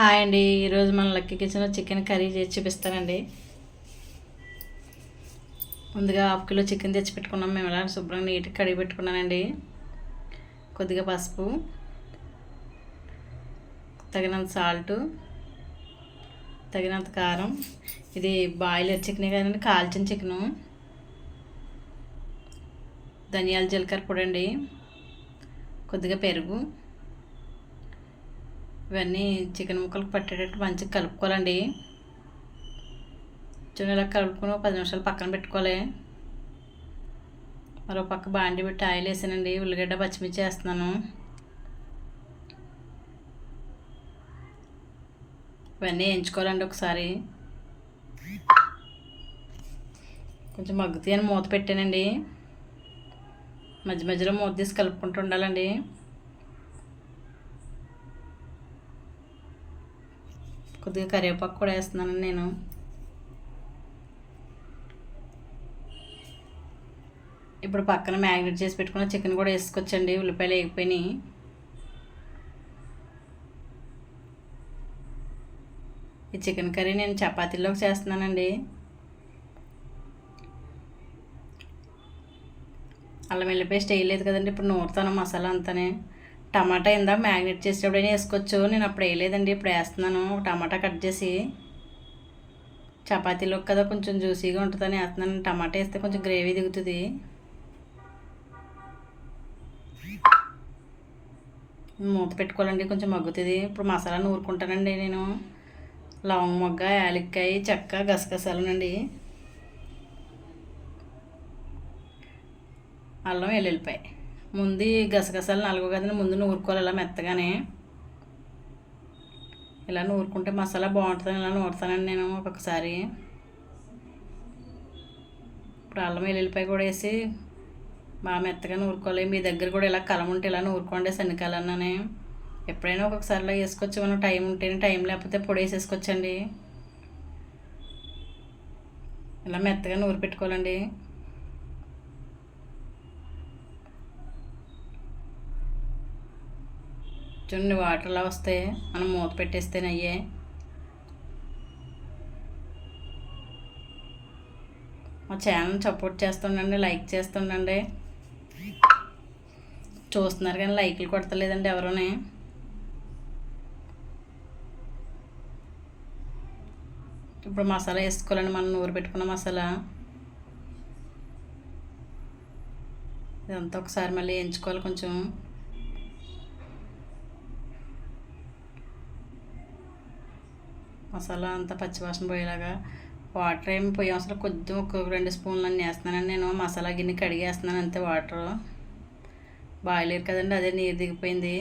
Hi అండి. ఈరోజు మన లక్కీ కిచెన్లో చికెన్ కర్రీ చేసి చూపిస్తానండి. ముందుగా హాఫ్ కిలో చికెన్ తెచ్చి పెట్టుకున్నాం. మేము ఎలా శుభ్రంగా నీట్గా కడిగి పెట్టుకున్నానండి. కొద్దిగా పసుపు తగినంత సాల్టు తగినంత కారం. ఇది బాయిలర్ చికెన్ కానీ కాల్చిన చికెను. ధనియాల జీలకర్ర పొడి అండి. కొద్దిగా పెరుగు. ఇవన్నీ చికెన్ ముక్కలకు పట్టేటట్టు మంచిగా కలుపుకోవాలండి. చూడండి ఇలా కలుపుకొని పది నిమిషాలు పక్కన పెట్టుకోవాలి. మరో పక్క బాండి పెట్టి ఆయిల్ వేసానండి. ఉల్లిగడ్డ పచ్చిమిర్చి వేస్తున్నాను. ఇవన్నీ వేయించుకోవాలండి ఒకసారి. కొంచెం మగ్గుతాయి అని మూత పెట్టానండి. మధ్య మధ్యలో మూత తీసి కలుపుకుంటూ ఉండాలండి. కొద్దిగా కరివేపాకు కూడా వేస్తున్నాను నేను. ఇప్పుడు పక్కన మ్యాగ్నెట్ చేసి పెట్టుకున్న చికెన్ కూడా వేసుకొచ్చండి. ఉల్లిపాయలు వేగిపోయినాయి. ఈ చికెన్ కర్రీ నేను చపాతీలోకి చేస్తున్నానండి. అల్లం వెల్లి పేస్ట్ వేయలేదు కదండి. ఇప్పుడు నూరుతాను మసాలా అంతానే. టమాటా ఇందాక మ్యాగ్నెట్ చేసేటప్పుడైనా వేసుకోవచ్చు. నేను అప్పుడు వేయలేదండి ఇప్పుడు వేస్తున్నాను. టమాటా కట్ చేసి చపాతీలో కదా కొంచెం జ్యూసీగా ఉంటుందని వేస్తున్నాను. టమాటా వేస్తే కొంచెం గ్రేవీ దిగుతుంది. మూత పెట్టుకోవాలండి కొంచెం మగ్గుతుంది. ఇప్పుడు మసాలా నూరుకుంటానండి నేను. లవంగ మొగ్గ యాలక్కాయ చెక్క గసగసాలనండి. అల్లం వెల్లుల్లిపాయ. ముందు గసగసాలు నలుగు కదండి ముందు నూరుకోవాలి ఇలా మెత్తగానే. ఇలా నూరుకుంటే మసాలా బాగుంటుంది ఇలా నూరుతానండి నేను ఒక్కొక్కసారి. ఇప్పుడు అల్లం వెల్లుల్లిపాయ కూడా వేసి బాగా మెత్తగా నూరుకోవాలి. మీ దగ్గర కూడా ఇలా కలం ఉంటే ఇలా నూరుకోండి శనకాలన్ననే ఎప్పుడైనా ఒక్కొక్కసారి ఇలా వేసుకోవచ్చు. మనం టైం ఉంటేనే టైం లేకపోతే పొడి వేసేసుకోవచ్చండి. ఇలా మెత్తగా నూరు పెట్టుకోవాలండి. చూడండి వాటర్లా వస్తే మనం మూత పెట్టేస్తేనయ్యే. మా ఛానల్ సపోర్ట్ చేస్తుండండి లైక్ చేస్తుండండి. చూస్తున్నారు కానీ లైక్లు కొడతలేదండి ఎవరునే. ఇప్పుడు మసాలా వేసుకోవాలండి మనం నూరు పెట్టుకున్న మసాలా. ఇదంతా ఒకసారి మళ్ళీ వేయించుకోవాలి కొంచెం. మసాలా అంతా పచ్చివాసన పోయేలాగా వాటర్ ఏమి పోయి. అసలు కొద్దిగా ఒక రెండు స్పూన్లు అన్నీ వేస్తున్నాను నేను. మసాలా గిన్నె కడిగేస్తున్నాను అంతే వాటర్. బాయిలేరు కదండి అదే నీరు దిగిపోయింది.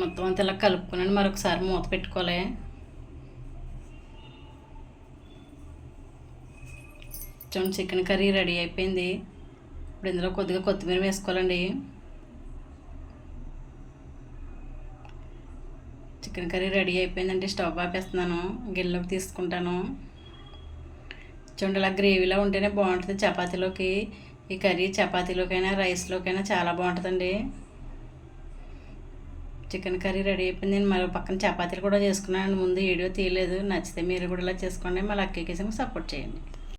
మొత్తం అంతా ఇలా కలుపుకున్నాను మరొకసారి మూత పెట్టుకోవాలి. చూడండి చికెన్ కర్రీ రెడీ అయిపోయింది. ఇప్పుడు ఇందులో కొద్దిగా కొత్తిమీర వేసుకోవాలండి. చికెన్ కర్రీ రెడీ అయిపోయిందంటే స్టవ్ ఆపేస్తున్నాను గిన్నెలోకి తీసుకుంటాను. చూడండి ఇలా గ్రేవీలో ఉంటేనే బాగుంటుంది చపాతీలోకి. ఈ కర్రీ చపాతీలోకైనా రైస్లోకైనా చాలా బాగుంటుందండి. చికెన్ కర్రీ రెడీ అయిపోయింది. నేను మరో పక్కన చపాతీలు కూడా చేసుకున్నాను. ముందు వీడియో తీయలేదు. నచ్చితే మీరు కూడా ఇలా చేసుకోండి. మళ్ళీ అక్కకి సపోర్ట్ చేయండి.